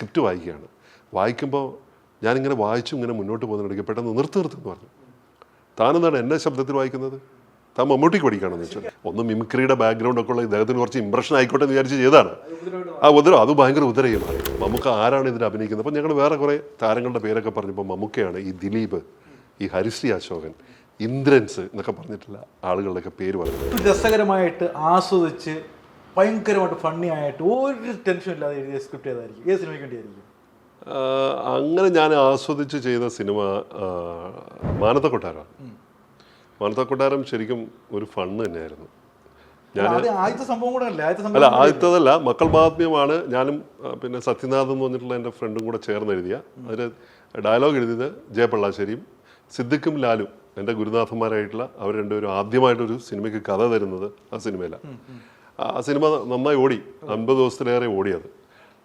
Script വായിക്കുകയാണ്. വായിക്കുമ്പോൾ ഞാനിങ്ങനെ വായിച്ചു ഇങ്ങനെ മുന്നോട്ട് പോകുന്നുണ്ടെങ്കിൽ പെട്ടെന്ന് നിർത്തി നിർത്തുന്നു പറഞ്ഞു. താനെന്താണ് എന്നെ ശബ്ദത്തിൽ വായിക്കുന്നത്? താൻ മമ്മൂട്ടിക്ക് പഠിക്കുകയാണെന്ന് വെച്ചാൽ ഒന്ന് മിമിക്രിയുടെ ബാക്ക്ഗ്രൗണ്ട് ഒക്കെ ഉള്ള ഇദ്ദേഹത്തിന് കുറച്ച് ഇമ്പ്രഷൻ ആയിക്കോട്ടെ എന്ന് വിചാരിച്ച് ചെയ്താണ് ആ ഉദരം അത് ഭയങ്കര ഉദരയുമാണ് മമ്മൂക്ക ആരാണ് ഇതിൽ അഭിനയിക്കുന്നത്? അപ്പം ഞങ്ങൾ വേറെ കുറേ താരങ്ങളുടെ പേരൊക്കെ പറഞ്ഞപ്പോൾ മമ്മൂക്കയാണ് ഈ ദിലീപ് ഈ ഹരിശ്രീ അശോകൻ ഇന്ദ്രൻസ് എന്നൊക്കെ പറഞ്ഞിട്ടുള്ള ആളുകളുടെയൊക്കെ പേര് പറഞ്ഞു രസകരമായിട്ട് ആസ്വദിച്ച് ഭയങ്കരമായിട്ട് ഫണ്ണി ആയിട്ട് ഒരു ടെൻഷൻ ഇല്ലാതെ എഴുതിയ സ്ക്രിപ്റ്റ് ഏതായിരിക്കും? ഏത് സിനിമയ്ക്ക് വേണ്ടിയായിരിക്കും അങ്ങനെ ഞാൻ ആസ്വദിച്ച് ചെയ്ത സിനിമ മാനത്ത കൊട്ടാരമാണ് മാനത്ത കൊട്ടാരം ശരിക്കും ഒരു ഫണ്ണ് തന്നെയായിരുന്നു. ഞാൻ അല്ലേ ആദ്യത്തെ അല്ല ആദ്യത്തതല്ല ആദ്യത്തേതല്ല മക്കൾ മാത്മ്യമാണ് ഞാനും പിന്നെ സത്യനാഥ് എന്ന് പറഞ്ഞിട്ടുള്ള എന്റെ ഫ്രണ്ടും കൂടെ ചേർന്ന് എഴുതിയ. അതിൽ ഡയലോഗ് എഴുതിയത് ജയപള്ളാശ്ശേരിയും സിദ്ദിഖും ലാലും എന്റെ ഗുരുനാഥന്മാരായിട്ടുള്ള അവർ രണ്ടുപേരും ആദ്യമായിട്ടൊരു സിനിമയ്ക്ക് കഥ തരുന്നത് ആ സിനിമയിലാണ് ആ സിനിമ നന്നായി ഓടി. അൻപത് ദിവസത്തിലേറെ ഓടിയത്.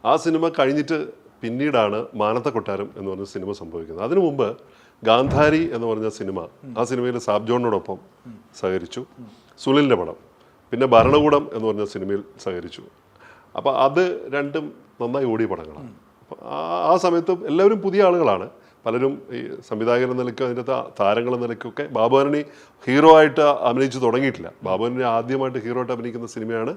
ആ സിനിമ കഴിഞ്ഞിട്ട് പിന്നീടാണ് മാനത്ത കൊട്ടാരം എന്ന് പറഞ്ഞ സിനിമ സംഭവിക്കുന്നത്. അതിനു മുമ്പ് ഗാന്ധാരി എന്ന് പറഞ്ഞ സിനിമ ആ സിനിമയിൽ സാബ് ജോണിനോടൊപ്പം സഹകരിച്ചു. സുനിലിന്റെ പടം. പിന്നെ ഭരണകൂടം എന്ന് പറഞ്ഞ സിനിമയിൽ സഹകരിച്ചു. അപ്പോൾ അത് രണ്ടും നന്നായി ഓടിയ പടങ്ങളാണ്. അപ്പോൾ ആ സമയത്തും എല്ലാവരും പുതിയ ആളുകളാണ്. പലരും ഈ സംവിധായകൻ എന്ന നിലയ്ക്ക് അതിന്റെ താരങ്ങൾ എന്ന നിലയ്ക്കൊക്കെ ഹീറോ ആയിട്ട് അഭിനയിച്ചു തുടങ്ങിയിട്ടില്ല. ബാബുവാരണി ആദ്യമായിട്ട് ഹീറോ ആയിട്ട് അഭിനയിക്കുന്ന സിനിമയാണ്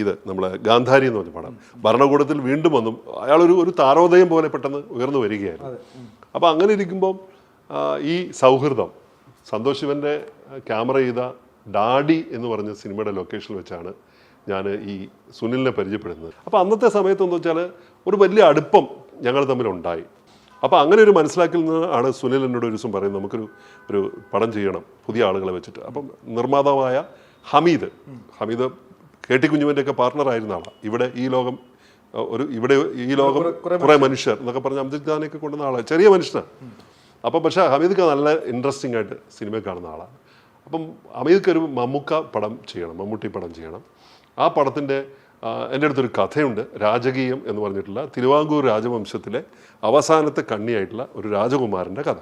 ഇത് നമ്മളെ ഗാന്ധാരി എന്ന് പറഞ്ഞ പടം. ഭരണകൂടത്തിൽ വീണ്ടും വന്നു. അയാളൊരു ഒരു താരോദയം പോലെ പെട്ടെന്ന് ഉയർന്നു വരികയായിരുന്നു. അപ്പോൾ അങ്ങനെ ഇരിക്കുമ്പം ഈ സൗഹൃദം സന്തോഷ് ശിവന്റെ ക്യാമറ ചെയ്ത ഡാഡി എന്ന് പറഞ്ഞ സിനിമയുടെ ലൊക്കേഷനിൽ വെച്ചാണ് ഞാൻ ഈ സുനിലിനെ പരിചയപ്പെടുന്നത്. അപ്പോൾ അന്നത്തെ സമയത്ത് എന്താ വെച്ചാൽ ഒരു വലിയ അടുപ്പം ഞങ്ങൾ തമ്മിൽ ഉണ്ടായി അപ്പോൾ അങ്ങനെ ഒരു മനസ്സിലാക്കിൽ നിന്ന് ആണ് സുനിൽ എന്നോട് ഒരു ദിവസം പറയുന്നത്. നമുക്കൊരു ഒരു പടം ചെയ്യണം പുതിയ ആളുകളെ വെച്ചിട്ട്. അപ്പം നിർമ്മാതാവായ Hameed Hameed K T partner ആയിരുന്ന ആളാണ് ഇവിടെ ഈ ലോകം ഒരു ഇവിടെ ഈ ലോകം കുറേ മനുഷ്യർ. എന്നൊക്കെ പറഞ്ഞ് അമിത് ഖാനൊക്കെ കൊണ്ടുവന്ന ആളാണ് ചെറിയ മനുഷ്യനാണ് അപ്പം പക്ഷേ ഹമീദ് ഖാൻ നല്ല ഇൻട്രസ്റ്റിംഗ് ആയിട്ട് സിനിമ കാണുന്ന ആളാണ് അപ്പം ഹമീദ്ക്ക് ഒരു മമ്മൂക്ക പടം ചെയ്യണം മമ്മൂട്ടി പടം ചെയ്യണം. ആ പടത്തിന്റെ എന്റെ അടുത്തൊരു കഥയുണ്ട്. രാജകീയം എന്ന് പറഞ്ഞിട്ടുള്ള തിരുവാങ്കൂർ രാജവംശത്തിലെ അവസാനത്തെ കണ്ണിയായിട്ടുള്ള ഒരു രാജകുമാരന്റെ കഥ.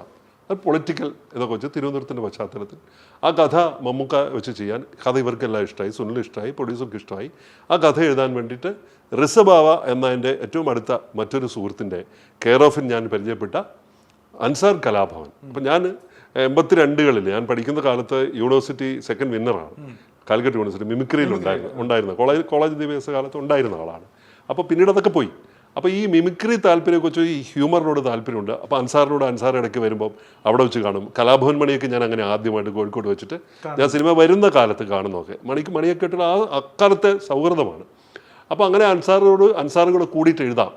അത് പൊളിറ്റിക്കൽ ഇതൊക്കെ വെച്ച് തിരുവനന്തപുരത്തിന്റെ പശ്ചാത്തലത്തിൽ. ആ കഥ മമ്മൂക്ക വെച്ച് ചെയ്യാൻ കഥ ഇവർക്കെല്ലാം ഇഷ്ടമായി സുനിൽ ഇഷ്ടമായി പ്രൊഡ്യൂസർക്ക് ഇഷ്ടമായി. ആ കഥ എഴുതാൻ വേണ്ടിയിട്ട് റിസബാവ എന്ന എന്റെ ഏറ്റവും അടുത്ത മറ്റൊരു സുഹൃത്തിന്റെ കെയർ ഓഫിൽ ഞാൻ പരിചയപ്പെട്ട അൻസാർ കലാഭവൻ. അപ്പം ഞാൻ എൺപത്തി രണ്ടുകളിൽ ഞാൻ പഠിക്കുന്ന കാലത്ത് യൂണിവേഴ്സിറ്റി സെക്കൻഡ് വിന്നറാണ്. കാലിക്കറ്റ് യൂണിവേഴ്സിറ്റി മിമിക്രിയിൽ ഉണ്ടായിരുന്നു ഉണ്ടായിരുന്ന. കോളേജ് കോളേജ് വിദ്യാഭ്യാസ കാലത്ത് ഉണ്ടായിരുന്ന ആളാണ്. അപ്പോൾ പിന്നീട് അതൊക്കെ പോയി. അപ്പോൾ ഈ മിമിക്രി താല്പര്യമൊക്കെ ഈ ഹ്യൂമറിനോട് താല്പര്യമുണ്ട്. അപ്പോൾ അൻസാറിനോട് അൻസാർ ഇടയ്ക്ക് വരുമ്പോൾ അവിടെ വെച്ച് കാണും. കലാഭവൻ മണിയൊക്കെ ഞാൻ അങ്ങനെ ആദ്യമായിട്ട് കോഴിക്കോട് വെച്ചിട്ട് ഞാൻ സിനിമ വരുന്ന കാലത്ത് കാണുന്നതൊക്കെ. മണിക്ക് മണിയൊക്കെ ഇട്ടുള്ള ആ അക്കാലത്തെ സൗഹൃദമാണ്. അപ്പോൾ അങ്ങനെ അൻസാറിനോട് അൻസാറും കൂടെ കൂടിയിട്ട് എഴുതാം.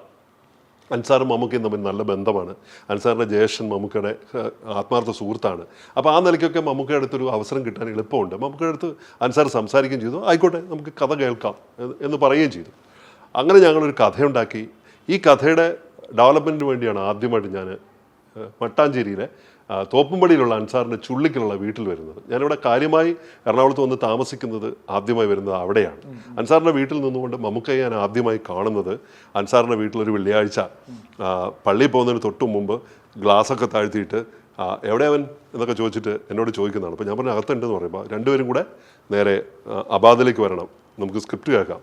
അൻസാറും മമ്മൂക്കയും തമ്മിൽ നല്ല ബന്ധമാണ്. അൻസാറിന്റെ ജ്യേഷ്ഠൻ മമ്മൂക്കയുടെ ആത്മാർത്ഥ സുഹൃത്താണ്. അപ്പോൾ ആ നിലയ്ക്കൊക്കെ മമ്മൂക്കയുടെ അടുത്തൊരു അവസരം കിട്ടാൻ എളുപ്പമുണ്ട്. മമ്മൂക്കയുടെ അടുത്ത് അൻസാർ സംസാരിക്കുകയും ചെയ്തു. ആയിക്കോട്ടെ നമുക്ക് കഥ കേൾക്കാം എന്ന് പറയുകയും ചെയ്തു. അങ്ങനെ ഞങ്ങളൊരു കഥയുണ്ടാക്കി. ഈ കഥയുടെ ഡെവലപ്മെന്റിന് വേണ്ടിയാണ് ആദ്യമായിട്ട് ഞാൻ മട്ടാഞ്ചേരിയിലെ തോപ്പുംപടിയിലുള്ള അൻസാറിന്റെ ചുള്ളിക്കലുള്ള വീട്ടിൽ വരുന്നത്. ഞാനിവിടെ കാര്യമായി എറണാകുളത്ത് വന്ന് താമസിക്കുന്നത് ആദ്യമായി വരുന്നത് അവിടെയാണ്. അൻസാറിന്റെ വീട്ടിൽ നിന്നുകൊണ്ട് മമ്മൂക്കയെ ഞാൻ ആദ്യമായി കാണുന്നത് അൻസാറിന്റെ വീട്ടിലൊരു വെള്ളിയാഴ്ച. പള്ളിയിൽ പോകുന്നതിന് തൊട്ട് മുമ്പ് ഗ്ലാസ്സൊക്കെ താഴ്ത്തിയിട്ട് എവിടെ അവൻ എന്നൊക്കെ ചോദിച്ചിട്ട് എന്നോട് ചോദിക്കുന്നതാണ്. അപ്പോൾ ഞാൻ പറഞ്ഞ അകത്തുണ്ടെന്ന് പറയുമ്പോൾ രണ്ടുപേരും കൂടെ നേരെ അബാദിലേക്ക് വരണം. നമുക്ക് സ്ക്രിപ്റ്റ് കേൾക്കാം.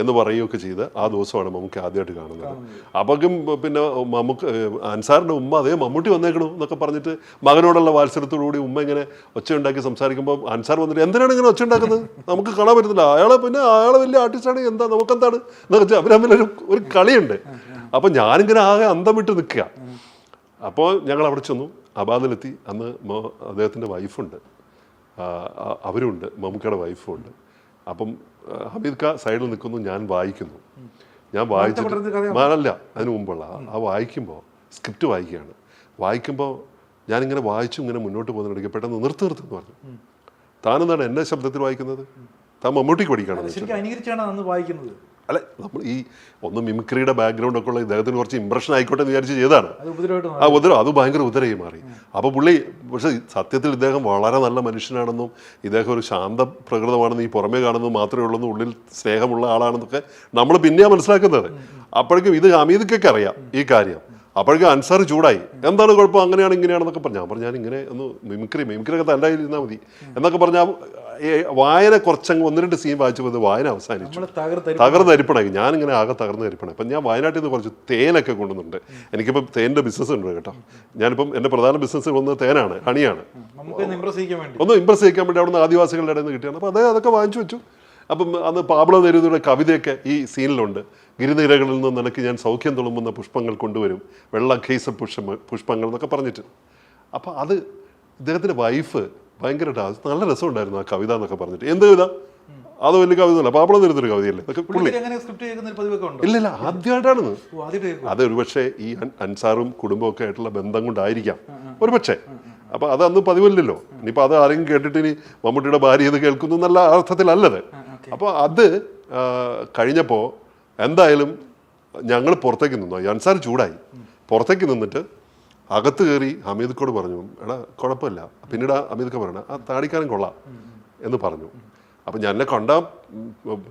എന്ന് പറയുകയൊക്കെ ചെയ്ത് ആ ദിവസമാണ് മമ്മൂക്ക് ആദ്യമായിട്ട് കാണുന്നത്. അപ്പം പിന്നെ മമ്മൂക്ക് അൻസാറിന്റെ ഉമ്മ അതേ മമ്മൂട്ടി വന്നേക്കണു എന്നൊക്കെ പറഞ്ഞിട്ട് മകനോടുള്ള വാത്സര്യത്തോടുകൂടി ഉമ്മ ഇങ്ങനെ ഒച്ച ഉണ്ടാക്കി സംസാരിക്കുമ്പോൾ അൻസാർ വന്നിട്ട് എന്തിനാണ് ഇങ്ങനെ ഒച്ച ഉണ്ടാക്കുന്നത് നമുക്ക് കാണാൻ പറ്റുന്നില്ല അയാളെ പിന്നെ അയാളെ വലിയ ആർട്ടിസ്റ്റാണ് എന്താ നമുക്കെന്താണ്? എന്നൊക്കെ വെച്ചാൽ അവരെ തമ്മിലൊരു ഒരു കളിയുണ്ട്. അപ്പം ഞാനിങ്ങനെ ആകെ അന്തം വിട്ട് നിൽക്കുക. അപ്പോൾ ഞങ്ങൾ അവിടെ ചെന്നു. അബാദിലെത്തി. അന്ന് അദ്ദേഹത്തിന്റെ വൈഫുണ്ട് അവരുണ്ട്. മമ്മൂക്കയുടെ വൈഫുണ്ട് അപ്പം ഹമീദ് ഖാ സൈഡിൽ നിൽക്കുന്നു ഞാൻ വായിക്കുന്നു. ഞാൻ വായിച്ചിട്ട്? മാനല്ല അതിന് മുമ്പുള്ള. ആ- ആ വായിക്കുമ്പോൾ സ്ക്രിപ്റ്റ് വായിക്കുകയാണ്. വായിക്കുമ്പോൾ ഞാനിങ്ങനെ വായിച്ചു ഇങ്ങനെ മുന്നോട്ട് പോകുന്നിടയ്ക്ക് പെട്ടെന്ന് നിർത്തി നിർത്തി എന്ന് പറഞ്ഞു. താനെന്താണ് എന്റെ ശബ്ദത്തിൽ വായിക്കുന്നത്? താൻ മമ്മൂട്ടിക്ക് പഠിക്കണം അല്ലെ നമ്മൾ ഈ ഒന്ന് മിമിക്രിയുടെ ബാക്ക്ഗ്രൗണ്ട് ഒക്കെ ഉള്ള ഇദ്ദേഹത്തിന് കുറച്ച് ഇമ്പ്രഷൻ ആയിക്കോട്ടെ എന്ന് വിചാരിച്ച് ചെയ്താണ് ആ ഉദരം അത് ഭയങ്കര ഉദരയായി മാറി. അപ്പോൾ പുള്ളി പക്ഷെ സത്യത്തിൽ ഇദ്ദേഹം വളരെ നല്ല മനുഷ്യനാണെന്നും ഇദ്ദേഹം ഒരു ശാന്ത പ്രകൃതമാണെന്നും ഈ പുറമേ കാണുന്നത് മാത്രമേ ഉള്ളൂ ഉള്ളിൽ സ്നേഹമുള്ള ആളാണെന്നൊക്കെ നമ്മൾ പിന്നെയാണ് മനസ്സിലാക്കുന്നത്. അപ്പോഴേക്കും ഇത് ഹമീദക്കൊക്കെ അറിയാം ഈ കാര്യം. അപ്പോഴേക്കും അൻസാർ ചൂടായി. എന്താണ് കുഴപ്പം? അങ്ങനെയാണ് ഇങ്ങനെയാണെന്നൊക്കെ പറഞ്ഞു. ഞാൻ പറഞ്ഞു ഞാൻ ഇങ്ങനെ ഒന്ന് മിമിക്രി മിമിക്രി ഒക്കെ തന്റെ ഇരുന്നാൽ മതി എന്നൊക്കെ പറഞ്ഞാൽ വായന കുറച്ചങ്ങ് ഒന്ന് രണ്ട് സീൻ വായിച്ചപ്പോൾ പോയത് വായന അവസാനിച്ചു. നമ്മൾ തകർത്തരി തകർന്ന് അരിപ്പണായി ഞാനിങ്ങനെ ആകെ തകർന്ന് അരിപ്പണായി അപ്പം ഞാൻ വയനാട്ടിൽ നിന്ന് കുറച്ച് തേനൊക്കെ കൊണ്ടുവന്നുണ്ട്. എനിക്കിപ്പം തേനിന്റെ ബിസിനസ് ഉണ്ട് കേട്ടോ. ഞാനിപ്പം എന്റെ പ്രധാന ബിസിനസ് വന്നത് തേനാണ് ഹണിയാണ്. ഒന്ന് ഇമ്പ്രസ് ചെയ്യിക്കാൻ വേണ്ടി അവിടുന്ന് ആദിവാസികളുടെ ഇടയിൽ നിന്ന് കിട്ടിയാണ് അപ്പോൾ അതേ അതൊക്കെ വാങ്ങിച്ചു വെച്ചു. അപ്പം അന്ന് പാബ്ലോ നെരുതയുടെ കവിതയൊക്കെ ഈ സീനിലുണ്ട്. ഗിരിനിരകളിൽ നിന്ന് നിനക്ക് ഞാൻ സൗഖ്യം തുളുമ്പുന്ന പുഷ്പങ്ങൾ കൊണ്ടുവരും. വെള്ള ഖേസ പുഷ്പ പുഷ്പങ്ങൾ എന്നൊക്കെ പറഞ്ഞിട്ട്. അപ്പോൾ അത് ഇദ്ദേഹത്തിന്റെ വൈഫ് ഭയങ്കരമായിട്ട് നല്ല രസമുണ്ടായിരുന്നു ആ കവിത എന്നൊക്കെ പറഞ്ഞിട്ട്. എന്ത് കവിത? അത് വലിയ കവിത അല്ല പാപ്പളം തരുന്നൊരു കവിതയല്ലേ? അതൊക്കെ പുള്ളി. ഇല്ല ഇല്ല ആദ്യമായിട്ടാണ് അതൊരു പക്ഷേ അത് ഒരുപക്ഷെ ഈ അൻസാറും കുടുംബവും ഒക്കെ ആയിട്ടുള്ള ബന്ധം കൊണ്ടായിരിക്കാം. ഒരുപക്ഷെ. അപ്പൊ അത് അന്ന് പതിവല്ലല്ലോ. ഇനിയിപ്പോൾ അത് ആരെങ്കിലും കേട്ടിട്ട് ഇനി മമ്മൂട്ടിയുടെ ഭാര്യ ഇത് കേൾക്കുന്നു നല്ല അർത്ഥത്തിലല്ലത്. അപ്പോൾ അത് കഴിഞ്ഞപ്പോൾ കഴിഞ്ഞപ്പോ എന്തായാലും ഞങ്ങൾ പുറത്തേക്ക് നിന്നു. അൻസാർ ചൂടായി. പുറത്തേക്ക് നിന്നിട്ട് അകത്ത് കയറി ഹമീദ്ക്കോട് പറഞ്ഞു എടാ കുഴപ്പമില്ല. പിന്നീട് ഹമീദ്ക്ക പറയണ ആ താടിക്കാരൻ കൊള്ളാം എന്ന് പറഞ്ഞു. അപ്പം ഞാൻ എന്നെ കണ്ട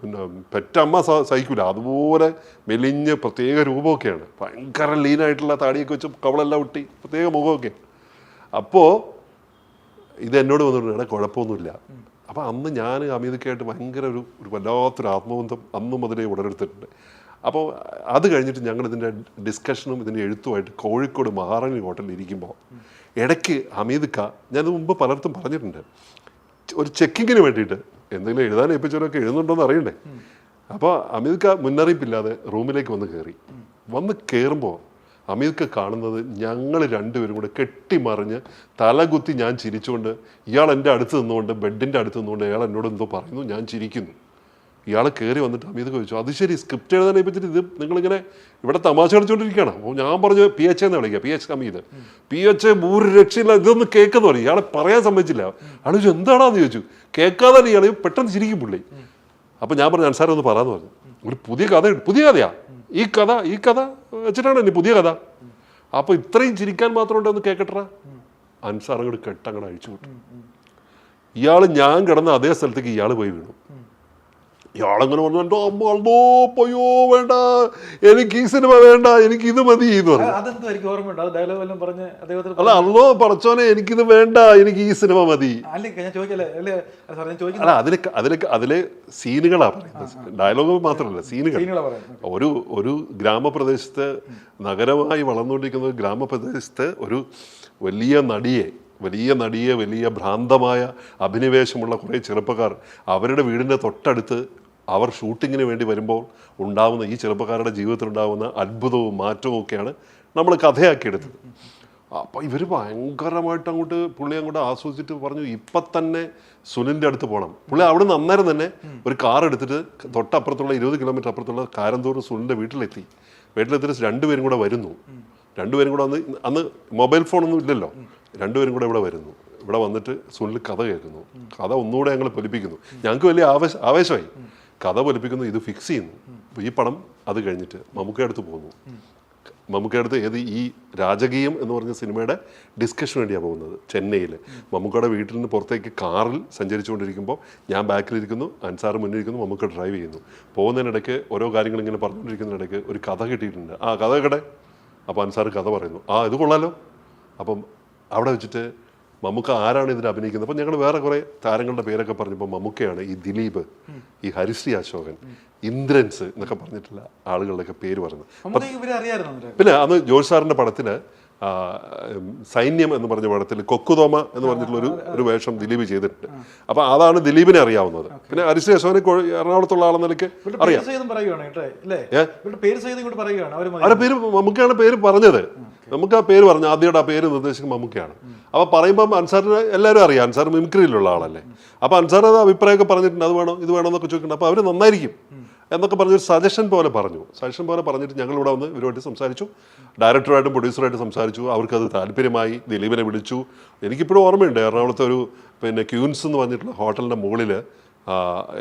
പിന്നെ പെറ്റമ്മ സഹിക്കൂല. അതുപോലെ മെലിഞ്ഞ് പ്രത്യേക രൂപമൊക്കെയാണ്. ഭയങ്കര ലീനായിട്ടുള്ള താടിയൊക്കെ വെച്ച് കവളെല്ലാം ഒട്ടി പ്രത്യേക മുഖമൊക്കെ. അപ്പോൾ ഇത് എന്നോട് വന്നിട്ടുണ്ട് എടാ കുഴപ്പമൊന്നുമില്ല. അപ്പം അന്ന് ഞാൻ അമീതക്കായിട്ട് ഭയങ്കര ഒരു ഒരു വല്ലാത്തൊരു ആത്മബന്ധം അന്നും മുതലേ ഉടലെടുത്തിട്ടുണ്ട്. അപ്പോൾ അത് കഴിഞ്ഞിട്ട് ഞങ്ങൾ ഇതിന്റെ ഡിസ്കഷനും ഇതിന്റെ എഴുത്തുമായിട്ട് കോഴിക്കോട് മഹാറാണി ഹോട്ടലിൽ ഇരിക്കുമ്പോൾ ഇടയ്ക്ക് ഹമീദ് ഖാ ഞാനത് മുമ്പ് പലർത്തും പറഞ്ഞിട്ടുണ്ട്. ഒരു ചെക്കിങ്ങിന് വേണ്ടിയിട്ട് എന്തെങ്കിലും എഴുതാൻ ഏൽപ്പിച്ചവരൊക്കെ എഴുതുന്നുണ്ടോയെന്ന് അറിയണ്ടേ? അപ്പോൾ അമിത് ഖാ മുന്നറിയിപ്പില്ലാതെ റൂമിലേക്ക് വന്ന് കയറി. വന്ന് കയറുമ്പോൾ അമിത് ഖാ കാണുന്നത് ഞങ്ങൾ രണ്ടുപേരും കൂടെ കെട്ടിമറിഞ്ഞ് തലകുത്തി ഞാൻ ചിരിച്ചുകൊണ്ട് ഇയാൾ എന്റെ അടുത്ത് നിന്നുകൊണ്ട് ബെഡിന്റെ അടുത്ത് നിന്നുകൊണ്ട് ഇയാൾ എന്നോട് എന്തോ പറയുന്നു ഞാൻ ചിരിക്കുന്നു. ഇയാൾ കയറി വന്നിട്ട് അമിത് ചോദിച്ചു അത് ശരി സ്ക്രിപ്റ്റ് എഴുതാൻ പറ്റിയിട്ട് ഇത് നിങ്ങളിങ്ങനെ ഇവിടെ തമാശ കളിച്ചുകൊണ്ടിരിക്കുകയാണ് അപ്പോൾ ഞാൻ പറഞ്ഞു പി എച്ച് എന്ന് വിളിക്കുക P H Ameeth P H ഒരു രക്ഷയില്ല ഇതൊന്നും കേൾക്കുന്നു പറയും ഇയാളെ പറയാൻ സമ്മതിച്ചില്ല. അയാൾ ചോദിച്ചു എന്താണെന്ന് ചോദിച്ചു കേൾക്കാതെ ഇയാൾ പെട്ടെന്ന് ചിരിക്കും പുള്ളി. അപ്പോൾ ഞാൻ പറഞ്ഞു അൻസാരം ഒന്ന് പറയാന്ന് പറഞ്ഞു. ഒരു പുതിയ കഥ പുതിയ കഥയാ. ഈ കഥ ഈ കഥ വെച്ചിട്ടാണ് ഇനി പുതിയ കഥ. അപ്പോൾ ഇത്രയും ചിരിക്കാൻ മാത്രം ഉണ്ടെന്ന് കേൾക്കട്ടെ അൻസാർ അങ്ങോട്ട് കെട്ടങ്ങോട്ട് അഴിച്ചു വിട്ടു. ഇയാൾ ഞാൻ കിടന്ന അതേ സ്ഥലത്തേക്ക് ഇയാൾ പോയി വീണു. ഇയാളങ്ങനെ പറഞ്ഞു എന്റെ അമ്മ അല്ലോ പോയോ വേണ്ട. എനിക്ക് ഈ സിനിമ വേണ്ട എനിക്ക് ഇത് മതി എന്ന് പറഞ്ഞു. അത് അല്ല അല്ലോ പറച്ചോനെ എനിക്കിത് വേണ്ട എനിക്ക് ഈ സിനിമ മതി. അല്ലേ അതിൽ അതിൽ അതിലെ സീനുകളാ പറയുന്നത്. ഡയലോഗ് മാത്രമല്ല സീനുകൾ. ഒരു ഒരു ഗ്രാമപ്രദേശത്ത് നഗരമായി വളർന്നുകൊണ്ടിരിക്കുന്ന ഗ്രാമപ്രദേശത്ത് ഒരു വലിയ നടിയെ വലിയ നടിയെ വലിയ ഭ്രാന്തമായ അഭിനിവേശമുള്ള കുറേ ചെറുപ്പക്കാർ അവരുടെ വീടിന്റെ തൊട്ടടുത്ത് അവർ ഷൂട്ടിങ്ങിന് വേണ്ടി വരുമ്പോൾ ഉണ്ടാവുന്ന ഈ ചെറുപ്പക്കാരുടെ ജീവിതത്തിൽ ഉണ്ടാവുന്ന അത്ഭുതവും മാറ്റവും ഒക്കെയാണ് നമ്മൾ കഥയാക്കിയെടുത്തത്. അപ്പോൾ ഇവർ ഭയങ്കരമായിട്ട് അങ്ങോട്ട് പുള്ളി അങ്ങോട്ട് ആസ്വദിച്ചിട്ട് പറഞ്ഞു ഇപ്പം തന്നെ സുനിലിന്റെ അടുത്ത് പോകണം പുള്ളി അവിടെ നിന്ന് അന്നേരം തന്നെ ഒരു കാർ എടുത്തിട്ട് തൊട്ടപ്പുറത്തുള്ള ഇരുപത് കിലോമീറ്റർ അപ്പുറത്തുള്ള കാരന്തൂർ സുനിലിന്റെ വീട്ടിലെത്തി. വീട്ടിലെത്തിയിട്ട് രണ്ടുപേരും കൂടെ വരുന്നു. രണ്ടുപേരും കൂടെ അന്ന് അന്ന് മൊബൈൽ ഫോണൊന്നും ഇല്ലല്ലോ. രണ്ടുപേരും കൂടെ ഇവിടെ വരുന്നു. ഇവിടെ വന്നിട്ട് സുനിൽ കഥ കേൾക്കുന്നു. കഥ ഒന്നുകൂടെ ഞങ്ങൾ പൊലിപ്പിക്കുന്നു. ഞങ്ങൾക്ക് വലിയ ആവേശ ആവേശമായി. കഥ പൊലിപ്പിക്കുന്നു ഇത് ഫിക്സ് ചെയ്യുന്നു. ഈ പടം അത് കഴിഞ്ഞിട്ട് മമ്മൂക്കയടുത്ത് പോകുന്നു. മമ്മൂക്കയടുത്ത് ഏത് ഈ രാജകീയം എന്ന് പറഞ്ഞ സിനിമയുടെ ഡിസ്കഷന് വേണ്ടിയാണ് പോകുന്നത്. ചെന്നൈയിൽ മമ്മൂക്കയുടെ വീട്ടിൽ നിന്ന് പുറത്തേക്ക് കാറിൽ സഞ്ചരിച്ചുകൊണ്ടിരിക്കുമ്പോൾ ഞാൻ ബാക്കിലിരിക്കുന്നു അൻസാർ മുന്നിലിരിക്കുന്നു മമ്മൂക്ക ഡ്രൈവ് ചെയ്യുന്നു. പോകുന്നതിനിടയ്ക്ക് ഓരോ കാര്യങ്ങൾ ഇങ്ങനെ പറഞ്ഞുകൊണ്ടിരിക്കുന്നതിനിടയ്ക്ക് ഒരു കഥ കിട്ടിയിട്ടുണ്ട്. ആ കഥ കേട്ടെ? അപ്പോൾ അൻസാർ കഥ പറയുന്നു. ആ ഇത് കൊള്ളാലോ? അപ്പം അവിടെ വെച്ചിട്ട് മമ്മൂക്ക ആരാണ് ഇതിൽ അഭിനയിക്കുന്നത്? അപ്പം ഞങ്ങൾ വേറെ കുറേ താരങ്ങളുടെ പേരൊക്കെ പറഞ്ഞപ്പോൾ മമ്മൂക്കയാണ് ഈ ദിലീപ് ഈ ഹരിശ്രീ അശോകൻ ഇന്ദ്രൻസ് എന്നൊക്കെ പറഞ്ഞിട്ടുള്ള ആളുകളുടെയൊക്കെ പേര് പറഞ്ഞു പിന്നെ അന്ന് ജോർജ് സാറിന്റെ പടത്തിന് സൈന്യം എന്ന് പറഞ്ഞ പടത്തിൽ കൊക്കുതോമ എന്ന് പറഞ്ഞിട്ടുള്ള ഒരു ഒരു വേഷം ദിലീപ് ചെയ്തിട്ടുണ്ട്. അപ്പൊ അതാണ് ദിലീപിനെ അറിയാവുന്നത്. പിന്നെ ഹരിശ്രീ അശോകനെ എറണാകുളത്തുള്ള ആളെന്ന നിലയ്ക്ക് ഇവരുടെ പറയുകയാണ് കേട്ടോ അല്ലേ? ഏ? പേര് സഹിതം ഇങ്ങോട്ട് പറയുകയാണ് അവർ അവരുടെ പേര് മമ്മൂക്കയാണ് പേര് പറഞ്ഞത്. നമുക്ക് ആ പേര് പറഞ്ഞു ആദ്യമായിട്ട് ആ പേര് നിർദ്ദേശിക്കും മമ്മൂക്കയാണ് അപ്പൊ പറയുമ്പോൾ അൻസാറിന് എല്ലാവരും അറിയാം. അൻസാർ മിമിക്രിയിലുള്ള ആളല്ലേ. അപ്പൊ അൻസാർ അത് അഭിപ്രായമൊക്കെ പറഞ്ഞിട്ടുണ്ട്. അത് വേണോ? ഇത് വേണോ എന്നൊക്കെ ചോദിക്കുന്നുണ്ട്. അപ്പൊ അവർ നന്നായിരിക്കും എന്നൊക്കെ പറഞ്ഞൊരു സജഷൻ പോലെ പറഞ്ഞു. സജഷൻ പോലെ പറഞ്ഞിട്ട് ഞങ്ങൾ ഇവിടെ വന്ന് ഇവരുമായിട്ട് സംസാരിച്ചു. ഡയറക്ടറായിട്ടും പ്രൊഡ്യൂസറായിട്ടും സംസാരിച്ചു. അവർക്കത് താല്പര്യമായി. ദിലീപിനെ വിളിച്ചു. എനിക്കിപ്പോഴും ഓർമ്മയുണ്ട്. എറണാകുളത്തെ ഒരു പിന്നെ ക്യൂൻസ് എന്ന് പറഞ്ഞിട്ടുള്ള ഹോട്ടലിന്റെ മുകളിൽ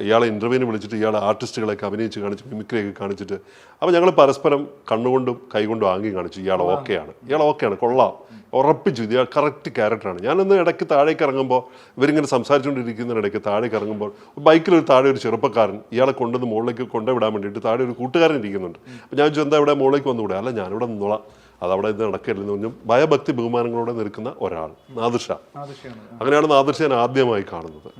ഇയാളെ ഇന്റർവ്യൂവിന് വിളിച്ചിട്ട് ഇയാളെ ആർട്ടിസ്റ്റുകളൊക്കെ അഭിനയിച്ച് കാണിച്ച് മിമിക്രിയൊക്കെ കാണിച്ചിട്ട്. അപ്പോൾ ഞങ്ങൾ പരസ്പരം കണ്ണുകൊണ്ടും കൈകൊണ്ടും ആംഗ്യം കാണിച്ചു ഇയാൾ ഓക്കെയാണ് ഇയാൾ ഓക്കെയാണ് കൊള്ളാം. ഉറപ്പിച്ചു. ഇത് ഇയാൾ കറക്റ്റ് ക്യാരക്ടറാണ് ഞാനൊന്ന് ഇടയ്ക്ക് താഴേക്ക് ഇറങ്ങുമ്പോൾ ഇവരിങ്ങനെ സംസാരിച്ചുകൊണ്ടിരിക്കുന്നതിനിടയ്ക്ക് താഴേക്ക് ഇറങ്ങുമ്പോൾ ബൈക്കിൽ ഒരു താഴെ ഒരു ചെറുപ്പക്കാരൻ ഇയാളെ കൊണ്ടുവന്ന് മുകളിലേക്ക് കൊണ്ടുവിടാൻ വേണ്ടിയിട്ട് താഴെ ഒരു കൂട്ടുകാരൻ ഇരിക്കുന്നുണ്ട്. അപ്പോൾ ഞാൻ ചോദിച്ചു എന്താ ഇവിടെ മുകളിലേക്ക് വന്നുകൂടെ? അല്ല ഞാനിവിടെ നിന്നോളാം. അതവിടെ ഇത് നടക്കരുതെന്ന് പറഞ്ഞു ഭയഭക്തി ബഹുമാനങ്ങളോടെ നിൽക്കുന്ന ഒരാൾ നാദിർഷ അങ്ങനെയാണ് നാദിർഷ ഞാൻ ആദ്യമായി കാണുന്നത്.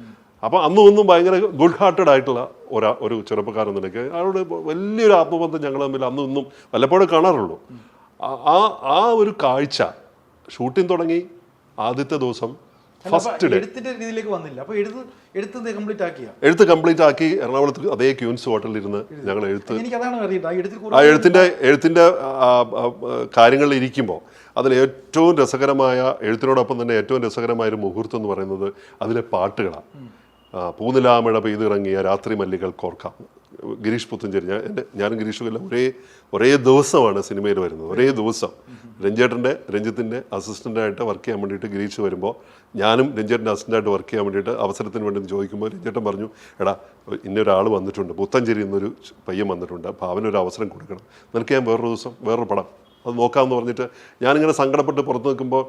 അപ്പോൾ അന്നും ഒന്നും ഭയങ്കര ഗുഡ് ഹാർട്ടഡ് ആയിട്ടുള്ള ഒരാ ഒരു ചെറുപ്പക്കാരൻ നിലയ്ക്ക് അയാളോട് വലിയൊരു ആത്മബന്ധം ഞങ്ങൾ തമ്മിൽ അന്നും ഇന്നും വല്ലപ്പോഴും കാണാറുള്ളൂ. ആ- ആ ഒരു കാഴ്ച ഷൂട്ടിംഗ് തുടങ്ങി ആദ്യത്തെ ദിവസം ഫസ്റ്റ് ഡേ രീതിയിലേക്ക് വന്നില്ല. അപ്പൊ എഴുത്ത് എഴുത്ത് കംപ്ലീറ്റ് ആക്കിയ? എഴുത്ത് കംപ്ലീറ്റ് ആക്കി എറണാകുളത്ത് അതേ ക്യൂൻസ് ഹോട്ടലിൽ ഇരുന്ന് ഞങ്ങൾ എഴുത്ത് ആ എഴുത്തിന്റെ എഴുത്തിന്റെ കാര്യങ്ങളിൽ ഇരിക്കുമ്പോൾ അതിൽ ഏറ്റവും രസകരമായ എഴുത്തിനോടൊപ്പം തന്നെ ഏറ്റവും രസകരമായ ഒരു മുഹൂർത്തം എന്ന് പറയുന്നത് അതിലെ പാട്ടുകളാണ്. പൂനിലാമഴ പെയ്തിറങ്ങിയ രാത്രി മല്ലികൾ കോർക്കാം. ഗിരീഷ് പുത്തഞ്ചേരി ഞാൻ എന്റെ ഞാനും ഗിരീഷും എല്ലാം ഒരേ ഒരേ ദിവസമാണ് സിനിമയിൽ വരുന്നത്. ഒരേ ദിവസം. രഞ്ജേട്ടന്റെ രഞ്ജിത്തിന്റെ അസിസ്റ്റന്റായിട്ട് വർക്ക് ചെയ്യാൻ വേണ്ടിയിട്ട് ഗിരീഷ് വരുമ്പോൾ ഞാനും രഞ്ജേട്ടന്റെ അസിസ്റ്റന്റായിട്ട് വർക്ക് ചെയ്യാൻ വേണ്ടിയിട്ട് അവസരത്തിന് വേണ്ടി ചോദിക്കുമ്പോൾ രഞ്ജേട്ടൻ പറഞ്ഞു എടാ ഇന്നൊരാൾ വന്നിട്ടുണ്ട്. പുത്തഞ്ചേരി എന്നൊരു പയ്യൻ വന്നിട്ടുണ്ട്. അപ്പോൾ അവനൊരു അവസരം കൊടുക്കണം. നിനക്ക് ഞാൻ വേറൊരു ദിവസം വേറൊരു പടം അത് നോക്കാമെന്ന് പറഞ്ഞിട്ട് ഞാനിങ്ങനെ സങ്കടപ്പെട്ട് പുറത്ത് നിൽക്കുമ്പോൾ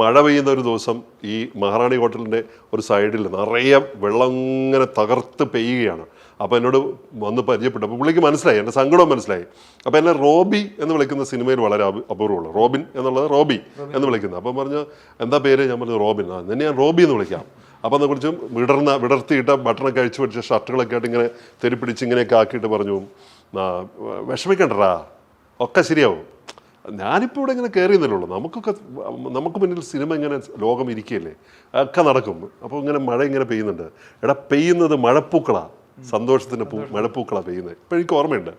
മഴ പെയ്യുന്ന ഒരു ദിവസം ഈ മഹാറാണി ഹോട്ടലിന്റെ ഒരു സൈഡിൽ നിറയെ വെള്ളം ഇങ്ങനെ തകർത്ത് പെയ്യുകയാണ്. അപ്പോൾ എന്നോട് വന്ന് പരിചയപ്പെട്ടു. അപ്പോൾ പുള്ളിക്ക് മനസ്സിലായി എന്റെ സങ്കടവും മനസ്സിലായി. അപ്പോൾ എന്നെ റോബി എന്ന് വിളിക്കുന്ന സിനിമയിൽ വളരെ അപൂർവമുള്ള റോബിൻ എന്നുള്ളത് റോബി എന്ന് വിളിക്കുന്നത്. അപ്പം പറഞ്ഞു എന്താ പേര്? ഞാൻ പറഞ്ഞു റോബിൻ. ആ നിന്നെ ഞാൻ റോബി എന്ന് വിളിക്കാം. അപ്പോൾ അതിനെ കുറിച്ച് വിടർന്ന വിടർത്തിയിട്ട ബട്ടണൊക്കെ അഴിച്ചു പിടിച്ച ഷർട്ടുകളൊക്കെ ആയിട്ട് ഇങ്ങനെ തെരുപ്പിടിച്ച് ഇങ്ങനെയൊക്കെ ആക്കിയിട്ട് പറഞ്ഞു വിഷമിക്കണ്ടടാ ഒക്കെ ശരിയാവും. ഞാനിപ്പോൾ ഇവിടെ ഇങ്ങനെ കയറി എന്നല്ലുള്ളൂ നമുക്കൊക്കെ നമുക്ക് മുന്നിൽ സിനിമ ഇങ്ങനെ ലോകം ഇരിക്കുകയല്ലേ? ഒക്കെ നടക്കും. അപ്പോൾ ഇങ്ങനെ മഴ ഇങ്ങനെ പെയ്യുന്നുണ്ട്. എടാ പെയ്യുന്നത് മഴപ്പൂക്കളാണ് സന്തോഷത്തിന്റെ പൂ മഴപ്പൂക്കളാണ് പെയ്യുന്നത്. ഇപ്പോൾ എനിക്ക് ഓർമ്മയുണ്ട്.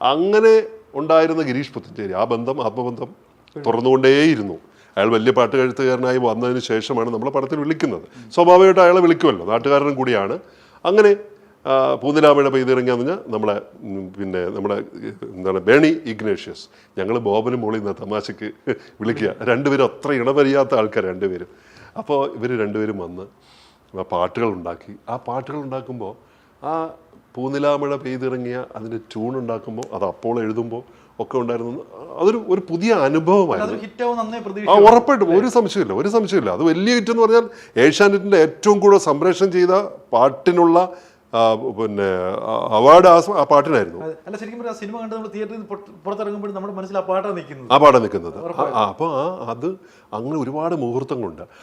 അങ്ങനെ ഉണ്ടായിരുന്ന ഗിരീഷ് പുത്തഞ്ചേരി ആ ബന്ധം ആത്മബന്ധം തുറന്നുകൊണ്ടേയിരുന്നു. അയാൾ വലിയ പാട്ട് കഴുത്തുകാരനായി വന്നതിന് ശേഷമാണ് നമ്മളെ പടത്തിൽ വിളിക്കുന്നത്. സ്വാഭാവികമായിട്ട് അയാളെ വിളിക്കുമല്ലോ. നാട്ടുകാരനും കൂടിയാണ്. അങ്ങനെ പൂനിലാമഴ പെയ്തിറങ്ങിയെന്ന് പറഞ്ഞാൽ നമ്മളെ പിന്നെ നമ്മുടെ എന്താണ് ബേണി ഇഗ്നേഷ്യസ് ഞങ്ങൾ ബോബനും മോളിൽ നിന്ന് തമാശക്ക് വിളിക്കുക. രണ്ടുപേരും അത്ര ഇണപരിയാത്ത ആൾക്കാർ രണ്ടുപേരും. അപ്പോൾ ഇവർ രണ്ടുപേരും വന്ന് ആ പാട്ടുകൾ ഉണ്ടാക്കി. ആ പാട്ടുകൾ ഉണ്ടാക്കുമ്പോൾ ആ പൂനിലാമഴ പെയ്തിറങ്ങിയ അതിന്റെ ട്യൂൺ ഉണ്ടാക്കുമ്പോൾ അത് അപ്പോൾ എഴുതുമ്പോൾ ഒക്കെ ഉണ്ടായിരുന്നു. അതൊരു ഒരു പുതിയ അനുഭവമായിരുന്നു. ആ ഉറപ്പായിട്ടും. ഒരു സംശയമില്ല ഒരു സംശയമില്ല അത് വലിയ ഹിറ്റ് എന്ന് പറഞ്ഞാൽ ഏഷ്യാനെറ്റിന്റെ ഏറ്റവും കൂടുതൽ സംപ്രേഷണം ചെയ്ത പാട്ടിനുള്ള പിന്നെ അവാർഡ് ആ ആ പാട്ടിനായിരുന്നു. അല്ല ശരിക്കും പറഞ്ഞാൽ സിനിമ കണ്ട് നമ്മൾ തിയേറ്ററിൽ പുറത്തിറങ്ങുമ്പോൾ നമ്മുടെ മനസ്സിൽ ആ പാട്ടാണ് നിൽക്കുന്നത്. ആ പാട്ടാണ് നിൽക്കുന്നത്. ആ, ആ, അപ്പോൾ ആ അത് അങ്ങനെ ഒരുപാട് മുഹൂർത്തങ്ങളുണ്ട്.